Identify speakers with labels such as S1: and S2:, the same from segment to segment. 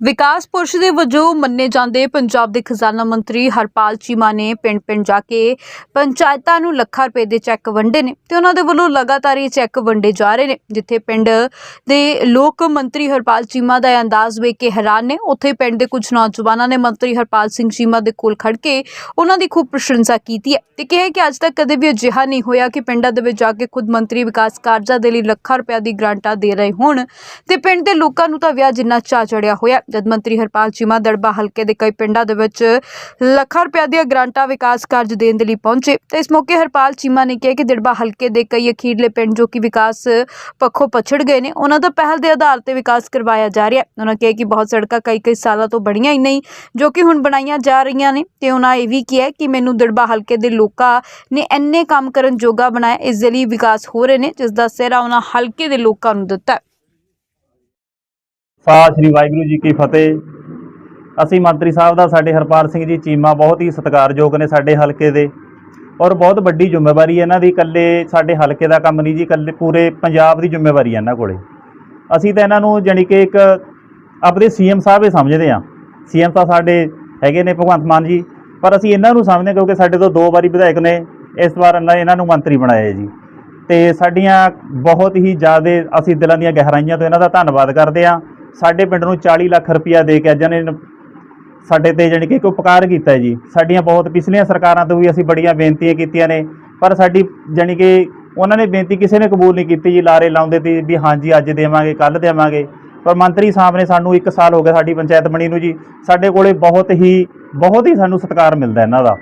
S1: ਵਿਕਾਸ ਪੁਰਸ਼ ਦੇ ਵਜੋਂ ਮੰਨੇ ਜਾਂਦੇ ਪੰਜਾਬ ਦੇ ਖਜ਼ਾਨਾ ਮੰਤਰੀ ਹਰਪਾਲ ਚੀਮਾ ਨੇ ਪਿੰਡ-ਪਿੰਡ ਜਾ ਕੇ ਪੰਚਾਇਤਾਂ ਨੂੰ ਲੱਖਾਂ ਰੁਪਏ ਦੇ ਚੈੱਕ ਵੰਡੇ ਨੇ ਤੇ ਉਹਨਾਂ ਦੇ ਵੱਲੋਂ ਲਗਾਤਾਰ ਇਹ ਚੈੱਕ ਵੰਡੇ ਜਾ ਰਹੇ ਨੇ, ਜਿੱਥੇ ਪਿੰਡ ਦੇ ਲੋਕ ਮੰਤਰੀ ਹਰਪਾਲ ਚੀਮਾ ਦਾ ਇਹ ਅੰਦਾਜ਼ ਵੇਖ ਕੇ ਹੈਰਾਨ ਨੇ। ਉੱਥੇ ਪਿੰਡ ਦੇ ਕੁਝ ਨੌਜਵਾਨਾਂ ਨੇ ਮੰਤਰੀ ਹਰਪਾਲ ਸਿੰਘ ਚੀਮਾ ਦੇ ਕੋਲ ਖੜ ਕੇ ਉਹਨਾਂ ਦੀ ਖੂਬ ਪ੍ਰਸ਼ੰਸਾ ਕੀਤੀ ਹੈ ਤੇ ਕਿਹਾ ਕਿ ਅੱਜ ਤੱਕ ਕਦੇ ਵੀ ਅਜਿਹਾ ਨਹੀਂ ਹੋਇਆ ਕਿ ਪਿੰਡਾਂ ਦੇ ਵਿੱਚ ਜਾ ਕੇ ਖੁਦ ਮੰਤਰੀ ਵਿਕਾਸ ਕਾਰਜਾਂ ਦੇ ਲਈ ਲੱਖਾਂ ਰੁਪਏ ਦੀ ਗ੍ਰਾਂਟਾਂ ਦੇ ਰਹੇ ਹੋਣ ਤੇ ਪਿੰਡ ਦੇ ਲੋਕਾਂ ਨੂੰ ਤਾਂ ਵਿਆਹ ਜਿੰਨਾ ਚਾਅ ਚੜਿਆ ਹੋਇਆ। ਜਦ ਮੰਤਰੀ ਹਰਪਾਲ ਚੀਮਾ ਦੜਬਾ ਹਲਕੇ ਦੇ ਕਈ ਪਿੰਡਾਂ ਦੇ ਵਿੱਚ ਲੱਖਾਂ ਰੁਪਏ ਦੀਆਂ ਗ੍ਰਾਂਟਾਂ ਵਿਕਾਸ ਕਾਰਜ ਦੇਣ ਦੇ ਲਈ ਪਹੁੰਚੇ, ਤੇ ਇਸ ਮੌਕੇ ਹਰਪਾਲ ਚੀਮਾ ਨੇ ਕਿਹਾ ਕਿ ਦੜਬਾ ਹਲਕੇ ਦੇ ਕਈ ਅਖੀਰਲੇ ਪਿੰਡ ਜੋ ਕਿ ਵਿਕਾਸ ਪੱਖੋਂ ਪਛੜ ਗਏ ਨੇ, ਉਹਨਾਂ ਦਾ ਪਹਿਲ ਦੇ ਆਧਾਰ ਤੇ ਵਿਕਾਸ ਕਰਵਾਇਆ ਜਾ ਰਿਹਾ ਹੈ। ਉਹਨਾਂ ਕਿਹਾ ਕਿ ਬਹੁਤ ਸੜਕਾਂ ਕਈ ਕਈ ਸਾਲਾਂ ਤੋਂ ਬਣੀਆਂ ਹੀ ਨਹੀਂ, ਜੋ ਕਿ ਹੁਣ ਬਣਾਈਆਂ ਜਾ ਰਹੀਆਂ ਨੇ, ਤੇ ਉਹਨਾਂ ਇਹ ਵੀ ਕਿਹਾ ਕਿ ਮੈਨੂੰ ਦੜਬਾ ਹਲਕੇ ਦੇ ਲੋਕਾਂ ਨੇ ਇੰਨੇ ਕੰਮ ਕਰਨ ਜੋਗਾ ਬਣਾਇਆ, ਇਸ ਦੇ ਲਈ ਵਿਕਾਸ ਹੋ ਰਹੇ ਨੇ, ਜਿਸ ਦਾ ਸਿਹਰਾ ਉਹਨਾਂ ਹਲਕੇ ਦੇ ਲੋਕਾਂ ਨੂੰ ਦਿੱਤਾ ਹੈ
S2: ਸਾ ਸ਼੍ਰੀ ਵਾਹਿਗੁਰੂ ਜੀ ਕੀ ਫਤਿਹ। ਅਸੀਂ ਮੰਤਰੀ ਸਾਹਿਬ ਦਾ, ਸਾਡੇ ਹਰਪਾਲ ਸਿੰਘ ਜੀ ਚੀਮਾ ਬਹੁਤ ਹੀ ਸਤਿਕਾਰਯੋਗ ਨੇ ਸਾਡੇ ਹਲਕੇ ਦੇ। ਔਰ ਬਹੁਤ ਵੱਡੀ ਜ਼ਿੰਮੇਵਾਰੀ ਇਹਨਾਂ ਦੀ, ਇਕੱਲੇ ਸਾਡੇ ਹਲਕੇ ਦਾ ਕੰਮ ਨਹੀਂ ਜੀ, ਇਕੱਲੇ ਪੂਰੇ ਪੰਜਾਬ ਦੀ ਜ਼ਿੰਮੇਵਾਰੀ ਹੈ ਇਹਨਾਂ ਕੋਲੇ। ਅਸੀਂ ਤਾਂ ਇਹਨਾਂ ਨੂੰ ਜਾਣੀ ਕਿ ਇੱਕ ਆਪਣੇ ਸੀਐਮ ਸਾਹਿਬ ਹੀ ਸਮਝਦੇ ਹਾਂ ਸੀਐਮ ਤਾਂ ਸਾਡੇ ਹੈਗੇ ਨੇ ਭਗਵੰਤ ਮਾਨ ਜੀ, ਪਰ ਅਸੀਂ ਇਹਨਾਂ ਨੂੰ ਸਮਝਦੇ ਹਾਂ ਕਿਉਂਕਿ ਸਾਡੇ ਤੋਂ ਦੋ ਵਾਰੀ ਵਿਧਾਇਕ ਨੇ, ਇਸ ਵਾਰ ਇਹਨਾਂ ਇਹਨਾਂ ਨੂੰ ਮੰਤਰੀ ਬਣਾਇਆ ਜੀ। ਤੇ ਸਾਡੀਆਂ ਬਹੁਤ ਹੀ ਜ਼ਿਆਦਾ, ਅਸੀਂ ਦਿਲਾਂ ਦੀਆਂ ਗਹਿਰਾਈਆਂ ਤੋਂ ਇਹਨਾਂ ਦਾ ਧੰਨਵਾਦ ਕਰਦੇ ਹਾਂ। ਸਾਡੇ ਪਿੰਡ ਨੂੰ 40 ਲੱਖ ਰੁਪਇਆ ਦੇ ਕੇ ਅੱਜ ਨੇ ਸਾਡੇ ਤੇ ਜਾਣੀ ਕਿ ਇੱਕ ਉਪਕਾਰ ਕੀਤਾ ਜੀ। ਸਾਡੀਆਂ ਬਹੁਤ ਪਿਛਲੀਆਂ ਸਰਕਾਰਾਂ ਤੋਂ ਵੀ ਅਸੀਂ ਬੜੀਆਂ ਬੇਨਤੀਆਂ ਕੀਤੀਆਂ ਨੇ, ਪਰ ਸਾਡੀ ਜਾਣੀ ਕਿ ਉਹਨਾਂ ਨੇ ਬੇਨਤੀ ਕਿਸੇ ਨੇ ਕਬੂਲ ਨਹੀਂ ਕੀਤੀ ਜੀ, ਲਾਰੇ ਲਾਉਂਦੇ ਤੇ ਵੀ ਹਾਂਜੀ ਅੱਜ ਦੇਵਾਂਗੇ ਕੱਲ ਦੇਵਾਂਗੇ। ਪਰ ਮੰਤਰੀ ਸਾਹਿਬ ਨੇ ਸਾਨੂੰ 1 ਸਾਲ ਹੋ ਗਿਆ ਸਾਡੀ ਪੰਚਾਇਤ ਬਣੀ ਨੂੰ ਜੀ। ਸਾਡੇ ਕੋਲੇ ਬਹੁਤ ਹੀ ਬਹੁਤ ਹੀ ਸਾਨੂੰ ਸਤਿਕਾਰ ਮਿਲਦਾ ਇਹਨਾਂ ਦਾ।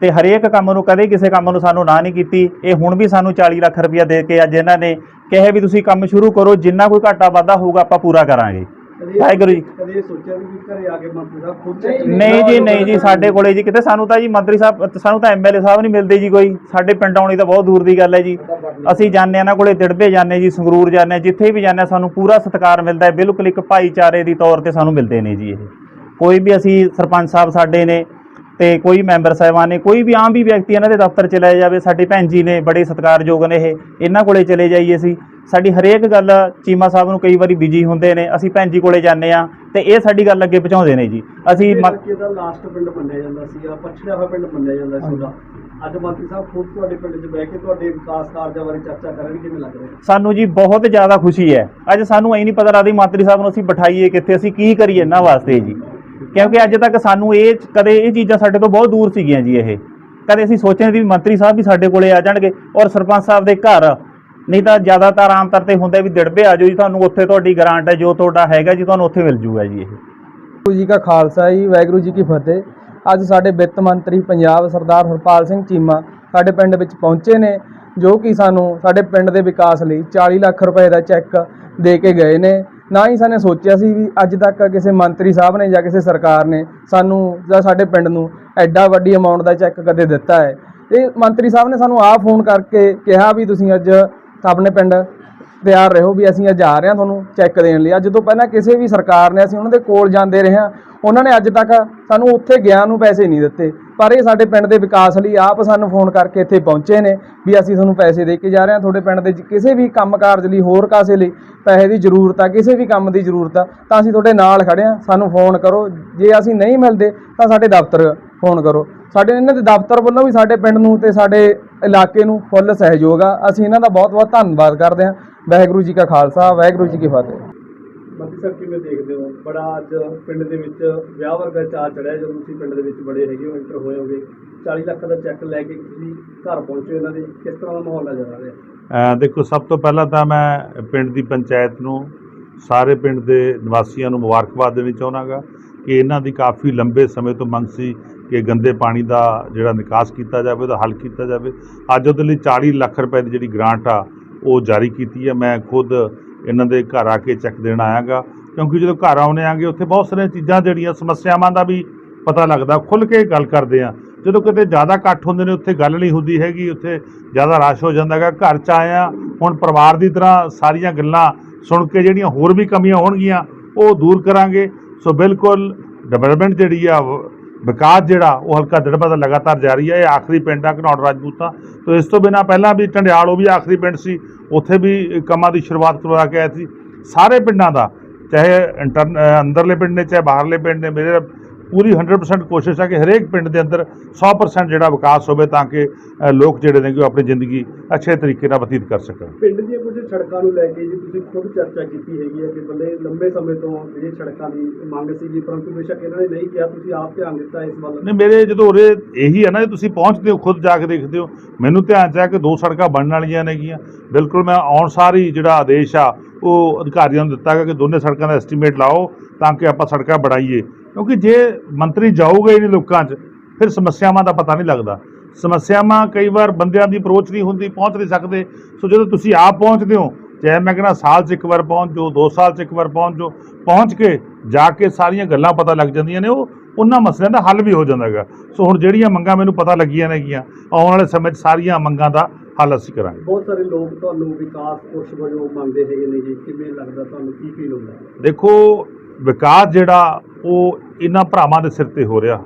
S2: ਤੇ ਹਰੇਕ ਕੰਮ ਨੂੰ ਕਦੇ ਕਿਸੇ ਕੰਮ ਨੂੰ ਸਾਨੂੰ ਨਾ ਨਹੀਂ ਕੀਤੀ। ਇਹ ਹੁਣ ਵੀ ਸਾਨੂੰ 40 ਲੱਖ ਰੁਪਇਆ ਦੇ ਕੇ ਅੱਜ ਇਹਨਾਂ ਨੇ ਕਿਹਾ ਵੀ ਤੁਸੀਂ ਕੰਮ ਸ਼ੁਰੂ ਕਰੋ ਜਿੰਨਾ ਕੋਈ ਘਾਟਾ ਵਾਧਾ ਹੋਊਗਾ ਆਪਾਂ ਪੂਰਾ ਕਰਾਂਗੇ। ਵਾਹਿਗੁਰੂ ਜੀ।
S3: ਕਦੇ ਇਹ ਸੋਚਿਆ ਵੀ ਘਰੇ ਆ ਕੇ ਮੰਤਰੀ ਸਾਹਿਬ ਖੁਦ ਚੈੱਕ
S2: ਨਹੀਂ ਜੀ ਨਹੀਂ ਜੀ ਸਾਡੇ ਕੋਲੇ ਜੀ ਕਿਤੇ ਸਾਨੂੰ ਤਾਂ ਜੀ ਮੰਤਰੀ ਸਾਹਿਬ ਸਾਨੂੰ ਤਾਂ ਐਮਐਲਏ ਸਾਹਿਬ ਨਹੀਂ ਮਿਲਦੇ ਜੀ ਕੋਈ। ਸਾਡੇ ਪਿੰਡ ਆਉਣੀ ਤਾਂ ਬਹੁਤ ਦੂਰ ਦੀ ਗੱਲ ਹੈ ਜੀ। ਅਸੀਂ ਜਾਂਦੇ ਹਾਂ ਨਾ ਕੋਲੇ ਦਿੜਬੇ ਜਾਂਦੇ ਜੀ ਸੰਗਰੂਰ ਜਾਂਦੇ ਜਿੱਥੇ ਵੀ ਜਾਂਦੇ ਸਾਨੂੰ ਪੂਰਾ ਸਤਿਕਾਰ ਮਿਲਦਾ ਹੈ। ਬਿਲਕੁਲ ਇੱਕ ਭਾਈਚਾਰੇ ਦੀ ਤੌਰ ਤੇ ਸਾਨੂੰ ਮਿਲਦੇ ਨੇ ਜੀ ਇਹ। ਕੋਈ ਵੀ ਅਸੀਂ ਸਰਪੰਚ ਸਾਹਿਬ ਸਾਡੇ ਨੇ ਤੇ ਕੋਈ ਮੈਂਬਰ ਸਾਹਿਬਾਨ ਨੇ ਕੋਈ ਵੀ ਆਮ ਵੀ ਵਿਅਕਤੀ ਇਹਨਾਂ ਦੇ ਦਫ਼ਤਰ ਚਲਾ ਜਾਵੇ ਸਾਡੇ ਭੈਣ ਜੀ ਨੇ ਬੜੇ ਸਤਿਕਾਰਯੋਗ ਨੇ ਇਹ ਇਹਨਾਂ ਕੋਲੇ ਚਲੇ ਜਾਈਏ ਅਸੀਂ। ਸਾਡੀ ਹਰੇਕ ਗੱਲ ਚੀਮਾ ਸਾਹਿਬ ਨੂੰ ਕਈ ਵਾਰੀ ਬਿਜ਼ੀ ਹੁੰਦੇ ਨੇ ਅਸੀਂ ਭੈਣ ਜੀ ਕੋਲੇ ਜਾਂਦੇ ਆ ਤੇ ਇਹ ਸਾਡੀ ਗੱਲ ਅੱਗੇ ਪਹੁੰਚਾਉਂਦੇ ਨੇ ਜੀ। ਅਸੀਂ ਮ-
S3: ਹਲਕੇ ਦਾ ਲਾਸਟ ਪਿੰਡ ਮੰਨਿਆ ਜਾਂਦਾ ਸੀ ਆ ਪਛੜਿਆ ਹੋਇਆ ਪਿੰਡ ਮੰਨਿਆ ਜਾਂਦਾ ਸੀ ਉਹਦਾ। ਅੱਜ ਮੰਤਰੀ ਸਾਹਿਬ ਖੁਦ ਤੁਹਾਡੇ ਪਿੰਡ 'ਚ ਬਹਿ ਕੇ ਤੁਹਾਡੇ ਵਿਕਾਸ ਕਾਰਜਾਂ ਬਾਰੇ ਚਰਚਾ ਕਰਨਗੇ ਕਿਵੇਂ ਲੱਗ ਰਿਹਾ?
S2: ਸਾਨੂੰ ਜੀ ਬਹੁਤ ਜ਼ਿਆਦਾ ਖੁਸ਼ੀ ਹੈ। ਅੱਜ ਸਾਨੂੰ ਐ ਨਹੀਂ ਪਤਾ ਲੱਗਦੀ ਮੰਤਰੀ ਸਾਹਿਬ ਨੂੰ ਅਸੀਂ ਬਿਠਾਈਏ ਕਿੱਥੇ ਅਸੀਂ ਕੀ ਕਰੀਏ ਇਹਨਾਂ ਵਾਸਤੇ ਜੀ। ਕਿਉਂਕਿ ਅੱਜ ਤੱਕ ਸਾਨੂੰ ਇਹ ਕਦੇ ਇਹ ਚੀਜ਼ਾਂ ਸਾਡੇ ਤੋਂ ਬਹੁਤ ਦੂਰ ਸੀਗੀਆਂ ਜੀ ਇਹ। ਕਦੇ ਅਸੀਂ ਸੋਚਿਆ ਸੀ ਵੀ ਮੰਤਰੀ ਸਾਹਿਬ ਵੀ ਸਾਡੇ ਕੋਲੇ ਆ ਜਾਣਗੇ ਔਰ ਸਰਪੰਚ ਸਾਹਿਬ ਦੇ ਘਰ। ਨਹੀਂ ਤਾਂ ਜ਼ਿਆਦਾਤਰ ਆਮ ਤੌਰ ਤੇ ਹੁੰਦਾ ਵੀ ਦਿੜਬੇ ਆ ਜਾਓ ਜੀ, ਤੁਹਾਨੂੰ ਉੱਥੇ ਤੁਹਾਡੀ ਗ੍ਰਾਂਟ ਹੈ, ਜੋ ਤੁਹਾਡਾ ਹੈਗਾ ਜੀ, ਤੁਹਾਨੂੰ ਉੱਥੇ ਮਿਲ ਜੂਗਾ ਜੀ ਇਹ।
S4: ਵਾਹਿਗੁਰੂ ਜੀ ਕਾ ਖਾਲਸਾ ਜੀ, ਵਾਹਿਗੁਰੂ ਜੀ ਕੀ ਫਤਿਹ। ਅੱਜ ਸਾਡੇ ਵਿੱਤ ਮੰਤਰੀ ਪੰਜਾਬ ਸਰਦਾਰ ਹਰਪਾਲ ਸਿੰਘ ਚੀਮਾ ਸਾਡੇ ਪਿੰਡ ਵਿੱਚ ਪਹੁੰਚੇ ਨੇ, ਜੋ ਕਿ ਸਾਨੂੰ ਸਾਡੇ ਪਿੰਡ ਦੇ ਵਿਕਾਸ ਲਈ 40 ਲੱਖ ਰੁਪਏ ਦਾ ਚੈੱਕ ਦੇ ਕੇ ਗਏ ਨੇ। ਨਾ ਹੀ ਸਾਨੇ ਸੋਚਿਆ ਸੀ ਵੀ ਅੱਜ ਤੱਕ ਕਿਸੇ ਮੰਤਰੀ ਸਾਹਿਬ ਨੇ ਜਾਂ ਕਿਸੇ ਸਰਕਾਰ ਨੇ ਸਾਨੂੰ ਜਾਂ ਸਾਡੇ ਪਿੰਡ ਨੂੰ ਐਡਾ ਵੱਡੀ ਅਮਾਉਂਟ ਦਾ ਚੈੱਕ ਕਦੇ ਦਿੱਤਾ ਹੈ। ਤੇ ਮੰਤਰੀ ਸਾਹਿਬ ਨੇ ਸਾਨੂੰ ਆਪ ਫੋਨ ਕਰਕੇ ਕਿਹਾ ਵੀ ਤੁਸੀਂ ਅੱਜ ਆਪਣੇ ਪਿੰਡ ਤਿਆਰ ਰਹੋ ਵੀ ਅਸੀਂ ਅੱਜ ਆ ਰਹੇ ਹਾਂ ਤੁਹਾਨੂੰ ਚੈੱਕ ਦੇਣ ਲਈ। ਅੱਜ ਤੋਂ ਪਹਿਲਾਂ ਕਿਸੇ ਵੀ ਸਰਕਾਰ ਨੇ ਅਸੀਂ ਉਹਨਾਂ ਦੇ ਕੋਲ ਜਾਂਦੇ ਰਹੇ ਹਾਂ। ਉਹਨਾਂ ਨੇ ਅੱਜ ਤੱਕ ਸਾਨੂੰ ਉੱਥੇ ਗਿਆਨ ਨੂੰ ਪੈਸੇ ਨਹੀਂ ਦਿੱਤੇ। ਪਰ ਇਹ ਸਾਡੇ ਪਿੰਡ ਦੇ ਵਿਕਾਸ ਲਈ ਆਪ ਸਾਨੂੰ ਫੋਨ ਕਰਕੇ ਇੱਥੇ ਪਹੁੰਚੇ ਨੇ ਵੀ ਅਸੀਂ ਤੁਹਾਨੂੰ ਪੈਸੇ ਦੇ ਕੇ ਜਾ ਰਹੇ ਹਾਂ। ਤੁਹਾਡੇ ਪਿੰਡ ਦੇ ਕਿਸੇ ਵੀ ਕੰਮ ਕਾਰਜ ਲਈ, ਹੋਰ ਕਾਸੇ ਲਈ ਪੈਸੇ ਦੀ ਜ਼ਰੂਰਤ ਆ, ਕਿਸੇ ਵੀ ਕੰਮ ਦੀ ਜ਼ਰੂਰਤ ਆ, ਤਾਂ ਅਸੀਂ ਤੁਹਾਡੇ ਨਾਲ ਖੜੇ ਹਾਂ। ਸਾਨੂੰ ਫੋਨ ਕਰੋ। ਜੇ ਅਸੀਂ ਨਹੀਂ ਮਿਲਦੇ ਤਾਂ ਸਾਡੇ ਦਫ਼ਤਰ ਫੋਨ ਕਰੋ। ਸਾਡੇ ਇਹਨਾਂ ਦੇ ਦਫ਼ਤਰ ਵੱਲੋਂ ਵੀ ਸਾਡੇ ਪਿੰਡ ਨੂੰ ਤੇ ਸਾਡੇ ਇਲਾਕੇ ਨੂੰ ਫੁੱਲ ਸਹਿਯੋਗ ਆ। ਅਸੀਂ ਇਹਨਾਂ ਦਾ ਬਹੁਤ ਬਹੁਤ ਧੰਨਵਾਦ ਕਰਦੇ ਹਾਂ। ਵਾਹਿਗੁਰੂ ਜੀ ਕਾ ਖਾਲਸਾ ਵਾਹਿਗੁਰੂ ਜੀ ਕੀ ਫਤਿਹ।
S3: ਮੰਤਰੀ ਸਾਹਿਬ ਕਿਵੇਂ ਦੇਖਦੇ ਹੋ? ਬੜਾ ਅੱਜ ਪਿੰਡ ਦੇ ਵਿੱਚ ਵਿਆਹ ਵਰਗਾ ਚਾਅ ਚੜਿਆ ਜਦੋਂ ਤੁਸੀਂ ਪਿੰਡ ਦੇ ਵਿੱਚ ਬੜੇ ਹੈਗੇ ਹੋ ਇੰਟਰ ਹੋਏ ਹੋਗੇ। 40 ਲੱਖ ਦਾ ਚੈੱਕ ਲੈ ਕੇ ਤੁਸੀਂ ਘਰ ਪਹੁੰਚੇ ਇਹਨਾਂ ਦੇ। ਕਿਸ ਤਰ੍ਹਾਂ ਦਾ ਮਾਹੌਲ ਨਜ਼ਰ ਆ ਰਿਹਾ?
S5: ਅ, ਦੇਖੋ ਸਭ ਤੋਂ ਪਹਿਲਾਂ ਤਾਂ ਮੈਂ ਪਿੰਡ ਦੀ ਪੰਚਾਇਤ ਨੂੰ ਸਾਰੇ ਪਿੰਡ ਦੇ ਨਿਵਾਸੀਆਂ ਨੂੰ ਮੁਬਾਰਕਬਾਦ ਦੇਣੀ ਚਾਹੁੰਦਾਗਾ ਕਿ ਇਹਨਾਂ ਦੀ ਕਾਫੀ ਲੰਬੇ ਸਮੇਂ ਤੋਂ ਮੰਗ ਸੀ ਕਿ ਗੰਦੇ ਪਾਣੀ ਦਾ ਜਿਹੜਾ ਨਿਕਾਸ ਕੀਤਾ ਜਾਵੇ, ਉਹਦਾ ਹੱਲ ਕੀਤਾ ਜਾਵੇ। ਅੱਜ ਉਹਦੇ ਲਈ 40 ਲੱਖ ਰੁਪਏ ਦੀ ਜਿਹੜੀ ਗ੍ਰਾਂਟ ਆ, ਉਹ ਜਾਰੀ ਕੀਤੀ ਹੈ। ਮੈਂ ਖੁਦ ਇਹਨਾਂ ਦੇ ਘਰ ਆ ਕੇ ਚੈੱਕ ਦੇਣ ਆਇਆਗਾ, ਕਿਉਂਕਿ ਜਦੋਂ ਘਰ ਆਉਣੇ ਆਂਗੇ, ਉੱਥੇ ਬਹੁਤ ਸਾਰੀਆਂ ਚੀਜ਼ਾਂ ਜਿਹੜੀਆਂ ਸਮੱਸਿਆਵਾਂ ਦਾ ਵੀ ਪਤਾ ਲੱਗਦਾ। ਖੁੱਲ ਕੇ ਗੱਲ ਕਰਦੇ ਆ। ਜਦੋਂ ਕਿਤੇ ਜ਼ਿਆਦਾ ਇਕੱਠ ਹੁੰਦੇ ਨੇ, ਉੱਥੇ ਗੱਲ ਨਹੀਂ ਹੁੰਦੀ ਹੈਗੀ, ਉੱਥੇ ਜ਼ਿਆਦਾ ਰਸ਼ ਹੋ ਜਾਂਦਾ ਹੈਗਾ। ਘਰ ਚ ਆਇਆ ਹੁਣ ਪਰਿਵਾਰ ਦੀ ਤਰ੍ਹਾਂ ਸਾਰੀਆਂ ਗੱਲਾਂ ਸੁਣ ਕੇ ਜਿਹੜੀਆਂ ਹੋਰ ਵੀ ਕਮੀਆਂ ਹੋਣਗੀਆਂ, ਉਹ ਦੂਰ ਕਰਾਂਗੇ। ਸੋ ਬਿਲਕੁਲ ਡਿਵੈਲਪਮੈਂਟ ਜਿਹੜੀ ਆ ਵ- ਵਿਕਾਸ ਜਿਹੜਾ, ਉਹ ਹਲਕਾ ਦੜਬਾ ਦਾ ਲਗਾਤਾਰ ਜਾਰੀ ਹੈ ਇਹ ਆਖਰੀ ਪਿੰਡ ਆ ਘਨੌੜ ਰਾਜਪੂਤਾਂ। ਤੋਂ ਇਸ ਤੋਂ ਬਿਨਾ ਪਹਿਲਾਂ ਵੀ ਟੰਡਿਆਲ ਉਹ ਵੀ ਆਖਰੀ ਪਿੰਡ ਸੀ। ਉੱਥੇ ਵੀ ਕੰਮਾਂ ਦੀ ਸ਼ੁਰੂਆਤ ਕਰਵਾ ਕੇ ਆਏ ਸੀ। ਸਾਰੇ ਪਿੰਡਾਂ ਦਾ, ਚਾਹੇ ਇੰਟਰਨ ਅੰਦਰਲੇ ਪਿੰਡ ਨੇ, ਚਾਹੇ ਬਾਹਰਲੇ ਪਿੰਡ ਨੇ, ਮੇਰੇ ਪੂਰੀ 100% ਕੋਸ਼ਿਸ਼ ਹੈ ਕਿ ਹਰੇਕ ਪਿੰਡ ਦੇ ਅੰਦਰ 100% ਜਿਹੜਾ ਵਿਕਾਸ ਹੋਵੇ ਤਾਂ ਕਿ ਲੋਕ ਜਿਹੜੇ ਨੇ ਕਿ ਉਹ ਆਪਣੀ ਜ਼ਿੰਦਗੀ ਅੱਛੇ ਤਰੀਕੇ ਨਾਲ ਬਤੀਤ ਕਰ ਸਕਣ।
S3: ਪਿੰਡ ਦੀਆਂ ਕੁਝ ਸੜਕਾਂ ਨੂੰ ਲੈ ਕੇ ਜੀ ਤੁਸੀਂ ਖੁਦ ਚਰਚਾ ਕੀਤੀ ਹੈਗੀ ਹੈ ਕਿ ਬੰਦੇ ਲੰਬੇ ਸਮੇਂ ਤੋਂ ਜਿਹੜੀ ਸੜਕਾਂ ਦੀ ਮੰਗ ਸੀਗੀ ਪਰੰਤੂ ਬੇਸ਼ੱਕ ਇਹਨਾਂ ਨੇ ਨਹੀਂ ਕਿਹਾ ਤੁਸੀਂ ਆਪ ਧਿਆਨ ਦਿੱਤਾ ਇਸ ਵੱਲ।
S5: ਨਹੀਂ ਮੇਰੇ ਜਦੋਂ ਉਰੇ ਇਹੀ ਹੈ ਨਾ ਤੁਸੀਂ ਪਹੁੰਚਦੇ ਹੋ ਖੁਦ ਜਾ ਕੇ ਦੇਖਦੇ ਹੋ ਮੈਨੂੰ ਧਿਆਨ ਚ ਆ ਕਿ ਦੋ ਸੜਕਾਂ ਬਣਨ ਵਾਲੀਆਂ ਨੇਗੀਆਂ। ਬਿਲਕੁਲ ਮੈਂ ਆਉਣ ਸਾਰੀ ਜਿਹੜਾ ਆਦੇਸ਼ ਆ ਉਹ ਅਧਿਕਾਰੀਆਂ ਨੂੰ ਦਿੱਤਾ ਗਿਆ ਕਿ ਦੋਨੇ ਸੜਕਾਂ ਦਾ ਐਸਟੀਮੇਟ ਲਾਓ ਤਾਂ ਕਿ ਆਪਾਂ ਸੜਕਾਂ ਬਣਾਈਏ। ਕਿਉਂਕਿ ਜੇ ਮੰਤਰੀ ਜਾਊਗਾ ਹੀ ਨਹੀਂ ਲੋਕਾਂ 'ਚ ਫਿਰ ਸਮੱਸਿਆਵਾਂ ਦਾ ਪਤਾ ਨਹੀਂ ਲੱਗਦਾ। ਸਮੱਸਿਆਵਾਂ ਕਈ ਵਾਰ ਬੰਦਿਆਂ ਦੀ ਅਪਰੋਚ ਨਹੀਂ ਹੁੰਦੀ ਪਹੁੰਚ ਨਹੀਂ ਸਕਦੇ। ਸੋ ਜਦੋਂ ਤੁਸੀਂ ਆਪ ਪਹੁੰਚਦੇ ਹੋ ਚਾਹੇ ਮੈਂ ਕਹਿੰਦਾ ਸਾਲ 'ਚ ਇੱਕ ਵਾਰ ਪਹੁੰਚ ਜਾਓ ਦੋ ਸਾਲ 'ਚ ਇੱਕ ਵਾਰ ਪਹੁੰਚ ਜਾਓ ਪਹੁੰਚ ਕੇ ਜਾ ਕੇ ਸਾਰੀਆਂ ਗੱਲਾਂ ਪਤਾ ਲੱਗ ਜਾਂਦੀਆਂ ਨੇ ਉਹ ਉਹਨਾਂ ਮਸਲਿਆਂ ਦਾ ਹੱਲ ਵੀ ਹੋ ਜਾਂਦਾ ਹੈਗਾ। ਸੋ ਹੁਣ ਜਿਹੜੀਆਂ ਮੰਗਾਂ ਮੈਨੂੰ ਪਤਾ ਲੱਗੀਆਂ ਨੇਗੀਆਂ ਆਉਣ ਵਾਲੇ ਸਮੇਂ 'ਚ ਸਾਰੀਆਂ ਮੰਗਾਂ ਦਾ ਹੱਲ ਅਸੀਂ ਕਰਾਂਗੇ।
S3: ਬਹੁਤ ਸਾਰੇ ਲੋਕ ਤੁਹਾਨੂੰ ਵਿਕਾਸ ਪੁਰਸ਼ ਵਜੋਂ ਮੰਨਦੇ ਹੈਗੇ ਨੇ ਜੀ। ਕਿਵੇਂ ਲੱਗਦਾ ਤੁਹਾਨੂੰ ਕੀ ਫੀਲ ਹੁੰਦਾ?
S5: ਦੇਖੋ ਵਿਕਾਸ ਜਿਹੜਾ ਉਹ ਇਹਨਾਂ ਭਰਾਵਾਂ ਦੇ ਸਿਰ ਤੇ ਹੋ ਰਿਹਾ।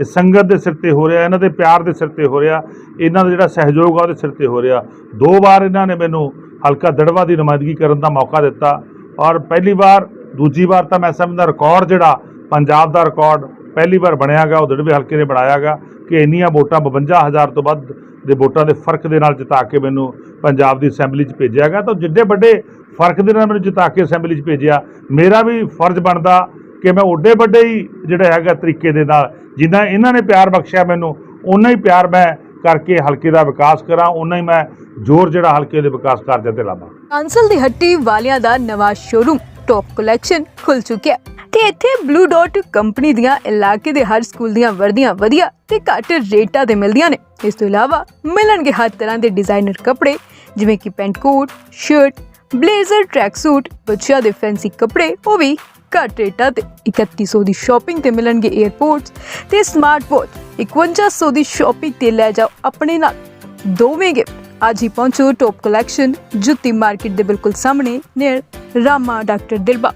S5: ਇਹ ਸੰਗਤ ਦੇ ਸਿਰ ਤੇ ਹੋ ਰਿਹਾ, ਇਹਨਾਂ ਦੇ ਪਿਆਰ ਦੇ ਸਿਰ ਤੇ ਹੋ ਰਿਹਾ, ਇਹਨਾਂ ਦਾ ਜਿਹੜਾ ਸਹਿਯੋਗ ਆ ਉਹਦੇ ਸਿਰ ਤੇ ਹੋ ਰਿਹਾ। ਦੋ ਵਾਰ ਇਹਨਾਂ ਨੇ ਮੈਨੂੰ ਹਲਕਾ ਦੜਵਾ ਦੀ ਨੁਮਾਇੰਦਗੀ ਕਰਨ ਦਾ ਮੌਕਾ ਦਿੱਤਾ ਔਰ ਪਹਿਲੀ ਵਾਰ, ਦੂਜੀ ਵਾਰ ਤਾਂ ਮੈਂ ਸਮਝਦਾ ਰਿਕਾਰਡ ਜਿਹੜਾ ਪੰਜਾਬ ਦਾ ਰਿਕਾਰਡ ਪਹਿਲੀ ਵਾਰ ਬਣਿਆਗਾ ਉਹ ਦੜਵੇ ਹਲਕੇ ਨੇ ਬਣਾਇਆਗਾ ਕਿ ਇੰਨੀਆਂ ਵੋਟਾਂ 52000 ਤੋਂ ਵੱਧ ਦੇ ਵੋਟਾਂ ਦੇ ਫ਼ਰਕ ਦੇ ਨਾਲ ਜਿਤਾ ਕੇ ਮੈਨੂੰ ਪੰਜਾਬ ਦੀ ਅਸੈਂਬਲੀ 'ਚ ਭੇਜਿਆ ਗਿਆ। ਤਾਂ ਜਿੱਡੇ ਵੱਡੇ ਫ਼ਰਕ ਦੇ ਨਾਲ ਮੈਨੂੰ ਜਿਤਾ ਕੇ ਅਸੈਂਬਲੀ 'ਚ ਭੇਜਿਆ। ਮੇਰਾ ਵੀ ਫਰਜ਼ ਬਣਦਾ ਕਿ ਮੈਂ ਓਡੇ ਵੱਡੇ ਹੀ ਜਿਹੜਾ ਹੈਗਾ ਤਰੀਕੇ ਦੇ ਨਾਲ, ਜਿੱਦਾਂ ਇਹਨਾਂ ਨੇ ਪਿਆਰ ਬਖਸ਼ਿਆ ਮੈਨੂੰ, ਓਨਾ ਹੀ ਪਿਆਰ ਮੈਂ ਕਰਕੇ ਹਲਕੇ ਦਾ ਵਿਕਾਸ ਕਰਾਂ, ਓਨਾ ਹੀ ਮੈਂ ਜ਼ੋਰ ਜਿਹੜਾ ਹਲਕੇ ਦੇ ਵਿਕਾਸ ਕਾਰਜਾਂ ਤੇ ਲਾਵਾਂ।
S1: ਕਾਂਸਲ ਦੀ ਹੱਟੀ ਵਾਲਿਆਂ ਦਾ ਨਵਾਂ ਸ਼ੋਰੂਮ ਟੌਪ ਕਲੈਕਸ਼ਨ ਖੁੱਲ ਚੁੱਕਿਆ ਤੇ ਇੱਥੇ ਬਲੂ ਡਾਟ ਕੰਪਨੀ ਦੀਆਂ ਇਲਾਕੇ ਦੇ ਹਰ ਸਕੂਲ ਦੀਆਂ ਵਰਦੀਆਂ ਵਧੀਆ ਤੇ ਘੱਟ ਰੇਟਾਂ ਤੇ ਮਿਲਦੀਆਂ ਨੇ। ਇਸ ਤੋਂ ਇਲਾਵਾ ਮਿਲਣਗੇ ਹਰ ਤਰ੍ਹਾਂ ਦੇ ਡਿਜ਼ਾਈਨਰ ਕੱਪੜੇ, ਜਿਵੇਂ ਕਿ pant coat shirt blazer track suit ਬੱਚਿਆਂ ਦੇ ਫੈਂਸੀ ਕੱਪੜੇ, ਉਹ ਵੀ ਘੱਟ ਰੇਟਾਂ ਤੇ 3100 ਦੀ ਸ਼ਾਪਿੰਗ ਤੇ ਮਿਲਣਗੇ 에ਅਰਪੋਰਟਸ ਤੇ ਸਮਾਰਟ ਵਾਚ 5100 ਦੀ ਸ਼ਾਪਿੰਗ ਤੇ ਲੈ ਜਾਓ ਆਪਣੇ ਨਾਲ। ਦੋਵੇਂ ਗਿਫਟ ਅੱਜ ਹੀ ਪਹੁੰਚੋ ਟੌਪ ਕਲੈਕਸ਼ਨ ਜੁੱਤੀ ਮਾਰਕੀਟ ਦੇ ਬਿਲਕੁਲ ਸਾਹਮਣੇ ਨੇੜ ਰਾਮਾ, ਡਾਕਟਰ ਦਿਲਬਾ